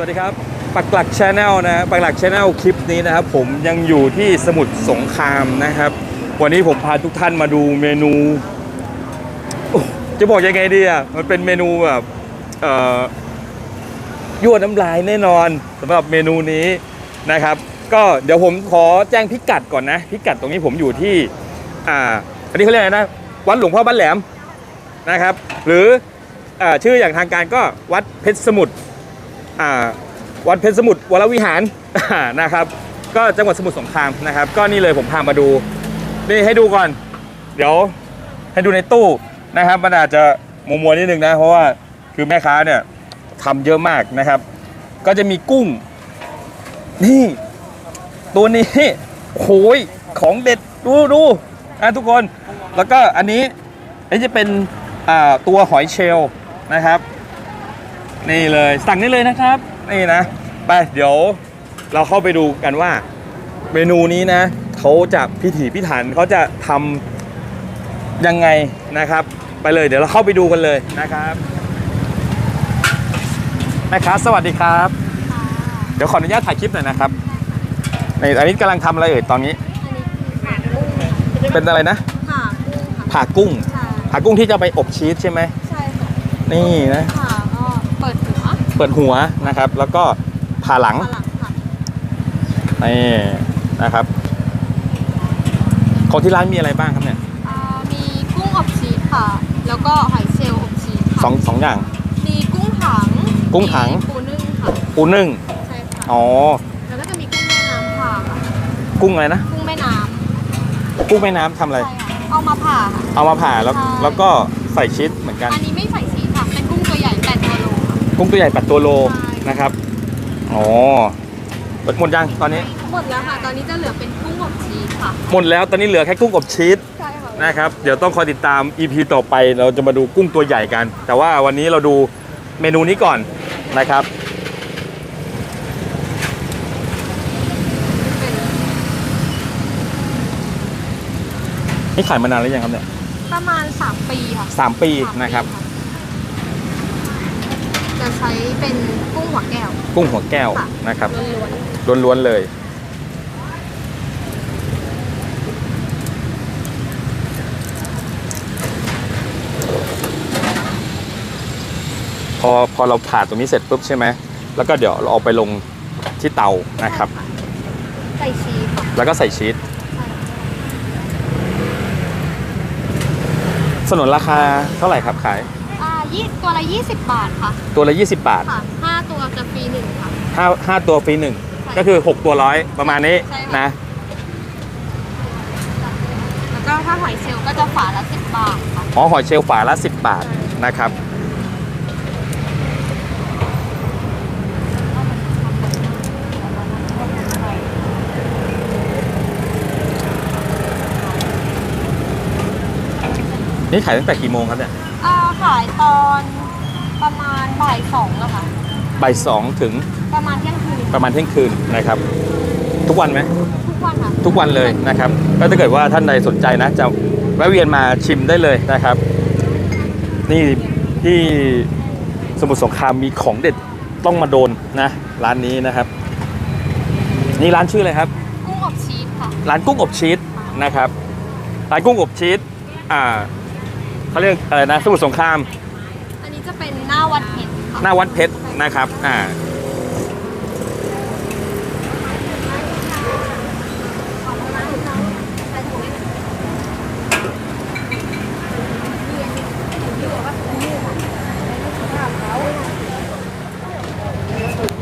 วัสดีครับ ปักหลักชาแนลนะปักหลักชาแนลคลิปนี้นะครับ ผมยังอยู่ที่สมุทรสงครามนะครับ วันนี้ผมพาทุกท่านมาดูเมนู จะบอกยังไงดีอะมันเป็นเมนูแบบเอ่อยั่วน้ำลายแน่นอนสำหรับเมนูนี้นะครับ ก็เดี๋ยวผมขอแจ้งพิกัดก่อนนะ พิกัดตรงนี้ผมอยู่ที่อ่าอันนี้เขาเรียกอะไรนะวัดหลวงพ่อบ้านแหลมนะครับ หรืออชื่ออย่างทางการก็วัดเพชรสมุทร วัดเพชรสมุทรวรวิหารนะครับ ก็จังหวัดสมุทรสงครามนะครับ ก็นี่เลยผมพามาดูนี่ให้ดูก่อน เดี๋ยวให้ดูในตู้นะครับมันอาจจะมัวมัวนิดนึงนะ เพราะว่าคือแม่ค้าเนี่ยทำเยอะมากนะครับ ก็จะมีกุ้ง นี่ ตัวนี้โอ้ยของเด็ดดูดูอะทุกคนแล้วก็อันนี้นนี้จะเป็นตัวหอยเชลล์นะครับ นี่เลยสั่งได้เลยนะครับ นี่นะ ไปเดี๋ยวเราเข้าไปดูกันว่า เมนูนี้นะเขาจะพิถีพิถันเขาจะทำยังไงนะครับ ไปเลยเดี๋ยวเราเข้าไปดูกันเลยนะครับแม่ค้าสวัสดีครับ เดี๋ยวขออนุญาตถ่ายคลิปหน่อยนะครับในอันนี้กำลังทำอะไรเอ่ยตอนนี้เป็นอะไรนะค่ะผ่ากุ้งใช่ผ่ากุ้งที่จะไปอบชีสใช่ไหม ใช่ค่ะนี่นะค่ะก็เปิดหัว เปิดหัวนะครับ แล้วก็ผ่าหลังฝรั่งค่ะนี่นะครับ ของที่ร้านมีอะไรบ้างครับเนี่ยอ่ามีกุ้งอบชีสค่ะ แล้วก็หอยเชลล์อบชีสค่ะสองสองอย่าง มีกุ้งถังกุ้งถัง มีปูนึ่งค่ะ ปูนึ่งใช่ค่ะ อ๋อ แล้วก็จะมีกุ้งแม่น้ำค่ะกุ้งอะไรนะกุ้งแม่น้กุ้งแม่น้ำทำำอะไร ใช่ค่ะเอามาผ่าค่ะ เอามาผ่าแล้วใช่ แล้วก็ใส่ชีสเหมือนกัน อันนี้ กุ้งตัวใหญ่แปดตัวโลใช่นะครับ อ๋อหมดยังตอนนี้ หมดแล้วค่ะ ตอนนี้จะเหลือเป็นกุ้งอบชีสค่ะ หมดแล้วตอนนี้เหลือแค่กุ้งอบชีสใช่ค่ะนะครับ เดี๋ยวต้องคอยติดตาม EP ต่อไปเราจะมาดูกุ้งตัวใหญ่กัน แต่ว่าวันนี้เราดูเมนูนี้ก่อนนะครับเป็นนี่ขายมานานหรือยังครับเนี่ย ประมาณ 3 ปีค่ะสามปีสามนะครับ จะใช้เป็นกุ้งหัวแก้ว กุ้งหัวแก้วค่ะ นะครับล้วนล้วนๆเลย พอพอเราผ่าตรงนี้เสร็จปุ๊บใช่ไหมแล้วก็เดี๋ยวเราเอาไปลงที่เตาๆนะครับ ใส่ชีสค่ะแล้วก็ใส่ชีสใช่สนนราคาเท่าไหร่ครับขายอ่า ยี่ตัวละ20 บาทค่ะตัวละ 20 บาทค่ะห้าตัวจะฟรีหนึ่งค่ะ5 5ตัวฟรีหนึ่งใช่ก็คือ 6 ตัวร้อยประมาณนี้ใช่ค่ะ นะ แล้วก็ถ้าหอยเชลล์ก็จะฝาละ10บาทค่ะ อ๋อหอยเชลล์ฝาละ 10 บาทนะครับ นี่ขายตั้งแต่กี่โมงครับเนี่ย อ่าขายตอนประมาณบ่ายสองอะค่ะ บ่ายสองถึงประมาณเที่ยงคืนประมาณเที่ยงคืนนะครับ ทุกวันไหม ทุกวันค่ะทุกวันเลยนะครับก็ถ้าเกิดว่าท่านใดสนใจนะ จะแวะเวียนมาชิมได้เลยนะครับ นี่ที่สมุทรสงครามมีของเด็ดต้องมาโดนนะ ร้านนี้นะครับ นี่ร้านชื่ออะไรครับ กุ้งอบชีสค่ะ ร้านกุ้งอบชีสนะครับ ร้านกุ้งอบชีสอ่า เขาเรียกอะไรนะสมุทรสงคราม อันนี้จะเป็นหน้าวัดเห็ดค่ะหน้าวัดเพชรนะครับ อ่า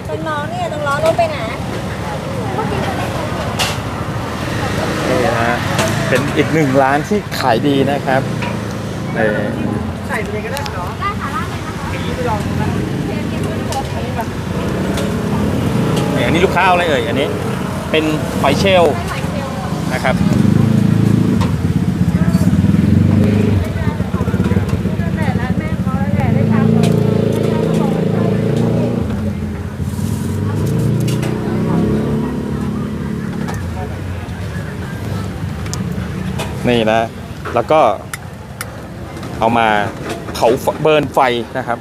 ตรงน้องเนี่ยตรงล้อรถไปไหนนี่นะฮะเป็นอีกหนึ่งร้านที่ขายดีนะครับ เออได้ค่ะร้านเลยนะคะนี่อันนี้ลูกค้าอะไรเอ่ยอันนี้ เป็นหอยเชลล์ได้หอยเชลล์นะครับนี่นะ แล้วก็ เอามาเผาเบิร์นไฟนะครับ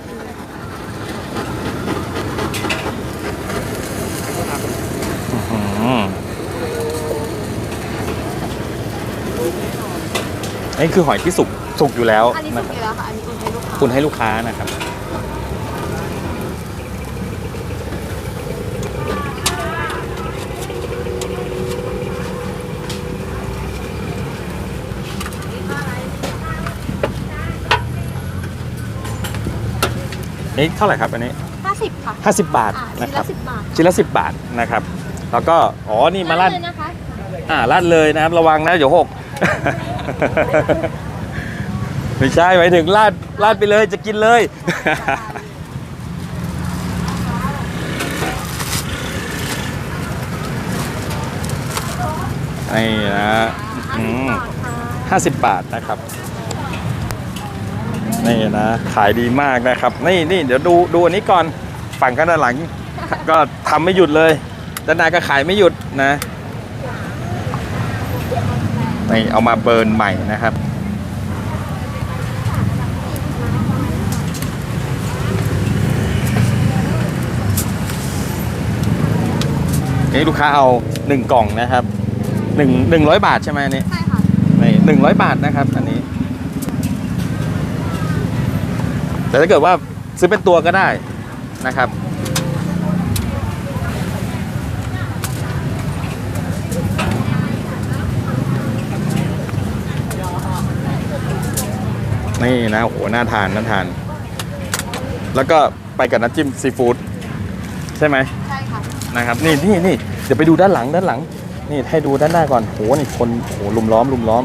นี่คือหอยที่สุกสุกอยู่แล้วอันนี้สุกอยู่แล้วค่ะอันนี้อุ่ให้ลูกค้าอุ่ให้ลูกค้านะครับ นี่เท่าไหร่ครับอันนี้ห้าสิบค่ะ50 บาทอ่านะชิ้นครัละบ สิบบาทชิ้นละ 10 บาทนะครับ แล้วก็ อ๋อ นี่มาลาด เลยนะคะ อ่าลาดเลยนะครับ ระวังนะเดี๋ยวหก ไม่ใช่หมายถึงลาดลาดไปเลยจะกินเลย นี่นะอืมห้าสิบบาทนะครับ นี่นะขายดีมากนะครับ นี่นี่เดี๋ยวดูดูอันนี้ก่อนฝั่งข้างด้านหลัง ก็ทำไม่หยุดเลยด้านหน้าก็ขายไม่หยุดนะนี่เอามาเบิร์นใหม่นะครับนี่ลูกค้าเอา 1 กล่องนะครับ1 100 บาทใช่ไหมอันนี้ใช่ค่ะนี่หนึ่งร้อยบาทนะครับอันนี้ แต่ถ้าเกิดว่าซื้อเป็นตัวก็ได้นะครับ นี่นะโอ้โหน่าทานน่าทาน แล้วก็ไปกับน้ำจิ้มซีฟู้ดใช่ไหมใช่ค่ะนะครับนี่นี่นี่เดี๋ยวไปดูด้านหลังด้านหลัง นี่ให้ดูด้านหน้าก่อนโหนี่คนโหลุมล้อมลุมล้อม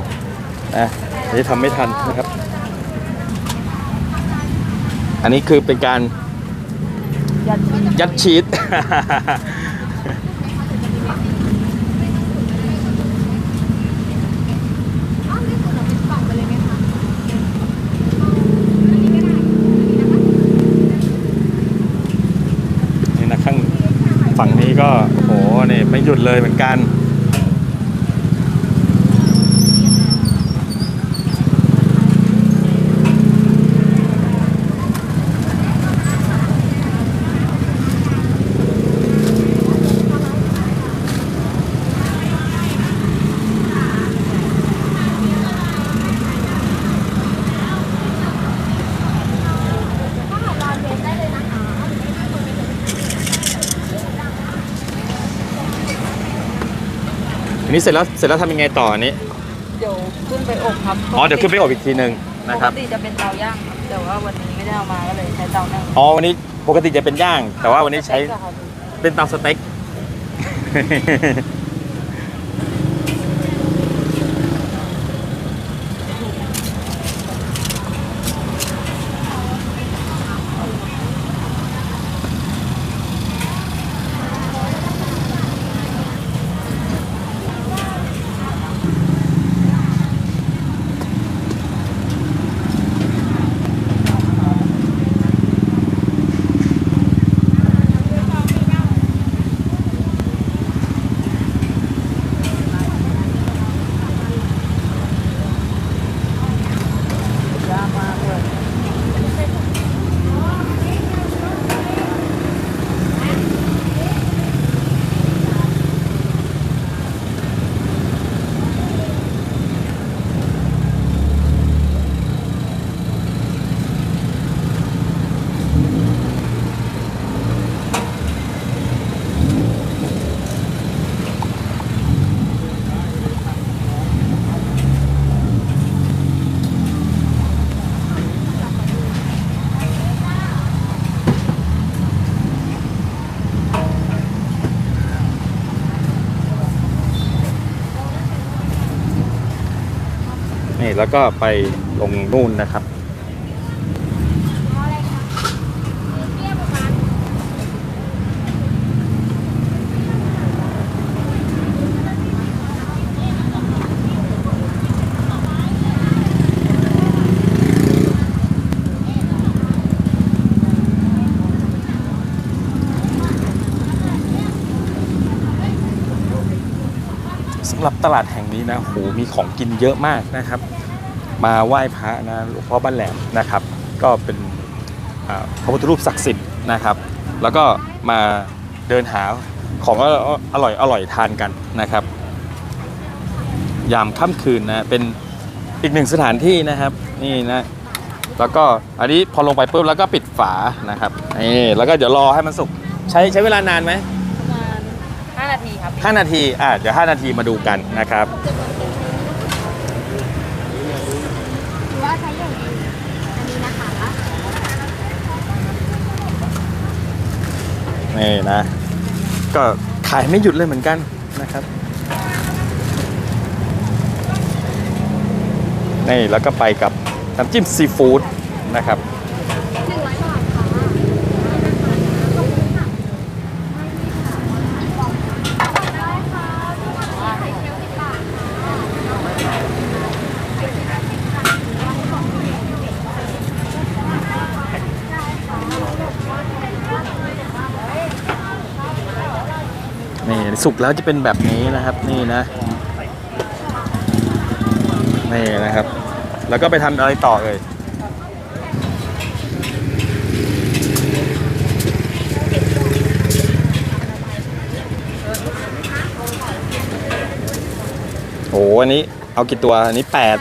นะเดี๋ยวจะทำไม่ทันนะครับ อันนี้คือเป็นการยัดชีสอ้าวนี่คือเราเป็นกล่องไปเลยไหมคะนี่นะข้างฝั่งนี้ก็โหนี่ไม่หยุดเลยเหมือนกัน ถ้าหากรานเวสได้เลยนะคะ อั นนี้เสร็จแล้วเสร็จแล้วทำยังไงต่ออันนี้เดี๋ยวขึ้นไปอบครับอ๋อเดี๋ยวขึ้นไปอบอีกทีหนึ่งนะครับปกติจะเป็นเตาย่างครับแต่ว่าวันนี้ไม่ได้เอามาก็เลยใช้เตานั่งอ๋อวันนี้ปกติจะเป็นย่าง แต่ว่าวันนี้ใช้สเต็กอะครับเป็นเตาสเต็ก นี่แล้วก็ไปลงนู่นนะครับสำหรับตลาดแห่งนี้นะโหมีของกินเยอะมากนะครับ มาไหว้พระนะหลวงพ่อบ้านแหลมนะครับ ก็เป็นอ่าพระพุทธรูปศักดิ์สิทธิ์นะครับ แล้วก็มาเดินหาของอร่อยอร่อยทานกันนะครับ ยามค่ำคืนนะเป็นอีกหนึ่งสถานที่นะครับนี่นะแล้วก็อันนี้พอลงไปปุ๊บแล้วก็ปิดฝานะครับนี่แล้วก็เดี๋ยวรอให้มันสุกใช้ใช้เวลานานไหมประมาณ5นาทีครับ5นาทีอะเดี๋ยว5นาทีมาดูกันนะครับ หรือว่าใช้อย่างอื่นอันนี้นะคะ นี่นะ ก็ขายไม่หยุดเลยเหมือนกันนะครับนี่แล้วก็ไปกับน้ำจิ้มซีฟู้ดนะครับ หนึ่งร้อยบาทค่ะได้ค่ะไข่เจียวสิบบาทค่ะ นี่ สุกแล้วจะเป็นแบบนี้นะครับ นี่นะนี่นะครับ แล้วก็ไปทำอะไรต่อเอ่ยโอ้อันนี้เอากี่ตัวอันนี้แปด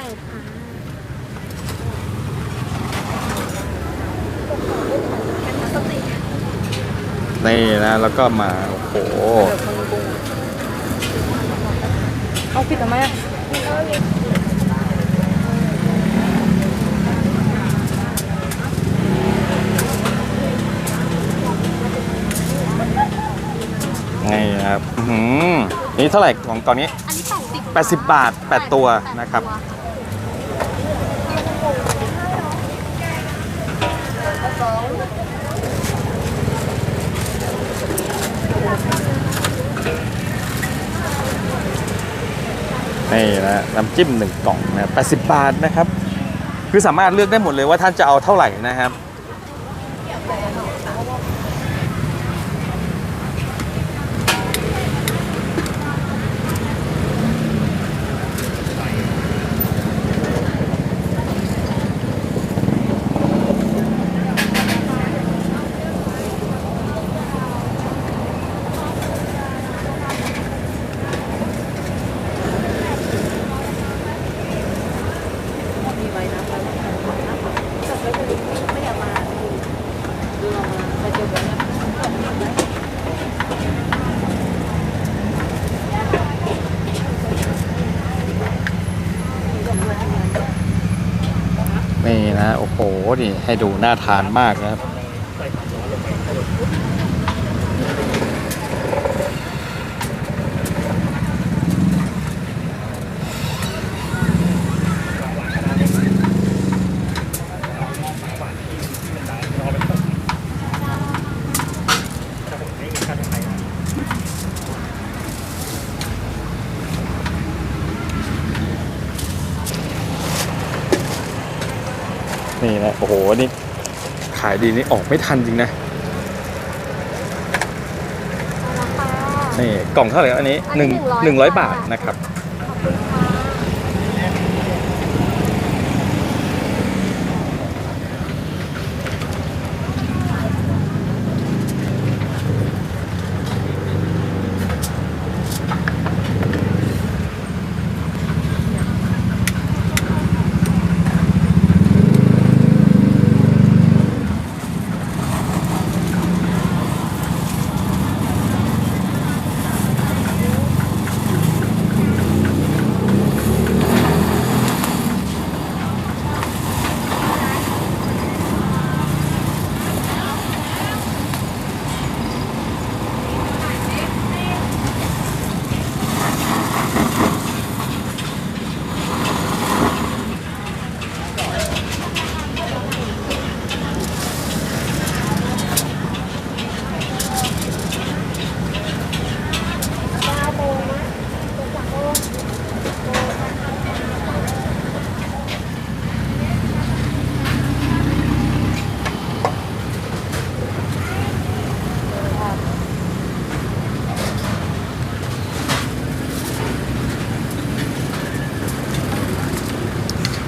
นี่นะ แล้วก็มา โอ้โห เอาผิดทำไมอะนี่นะครับอื้อหือนี่เท่าไหร่ของตอนนี้ อันนี้แปดสิบ80 บาท 8 ตัวนะครับ นี่นะน้ำจิ้มหนึ่งกล่องนะ80บาทนะครับ คือสามารถเลือกได้หมดเลยว่าท่านจะเอาเท่าไหร่นะครับ มีไว้นะไว้นะจับไว้คนอื่นไม่อยากมาดูเรามาไปเจอกันนะ นี่นะ โอ้โห นี่ให้ดูน่าทานมากนะครับ นะโอ้โหนี่ขายดีนี่ออกไม่ทันจริงนะนี่กล่องเท่าไหร่อันนี้หนึ่งหนึ่งร้อยบาทนะครับ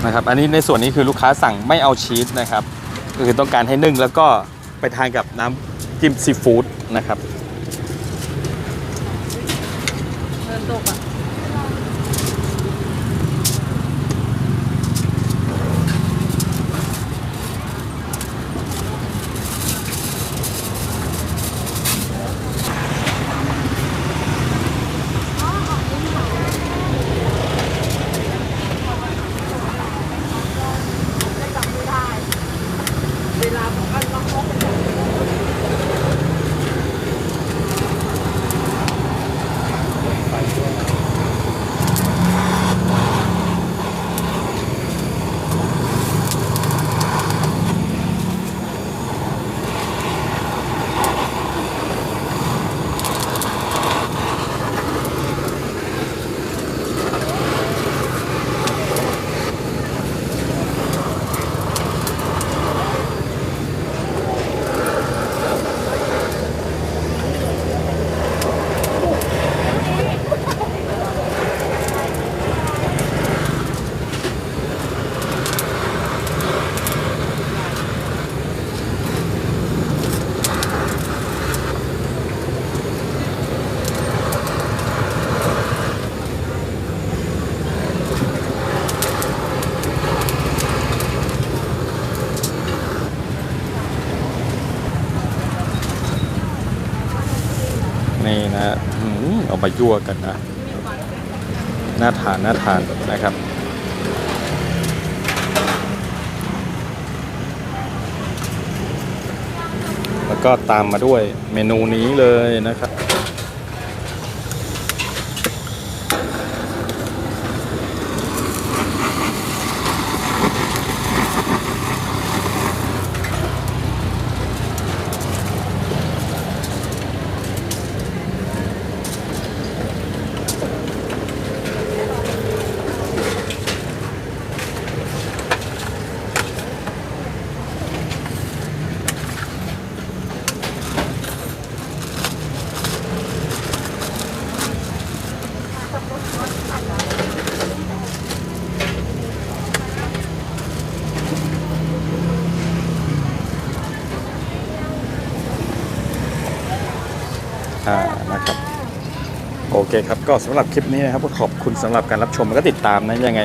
นะครับอันนี้ในส่วนนี้คือลูกค้าสั่งไม่เอาชีสนะครับก็คือต้องการให้นึ่งแล้วก็ไปทานกับน้ำจิ้มซีฟู้ดนะครับเริ่มตกอะ นี่นะอเอามายั่วกันนะน่าทานน่าทานนะครับแล้วก็ตามมาด้วยเมนูนี้เลยนะครับ เคครับ ก็สำหรับคลิปนี้นะครับก็ขอบคุณสำหรับการรับชมแล้วก็ติดตามนะยังไง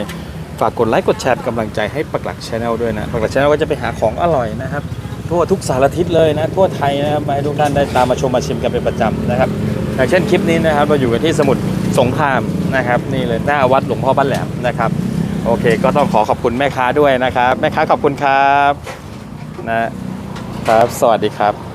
ฝากกดไลค์กดแชร์เป็นกำลังใจให้ปักหลักชาแนลด้วยนะปักหลักชาแนลก็จะไปหาของอร่อยนะครับ ทั่วทุกสารทิศเลยนะ ทั่วไทยนะครับมาให้ทุกท่านได้ตามมาชมมาชิมกันเป็นประจำนะครับอย่างเช่นคลิปนี้นะครับเราอยู่กันที่สมุทรสงครามนะครับนี่เลยหน้าวัดหลวงพ่อบ้านแหลมนะครับโอเค ก็ต้องขอขอบคุณแม่ค้าด้วยนะครับ แม่ค้าขอบคุณครับนะครับ สวัสดีครับ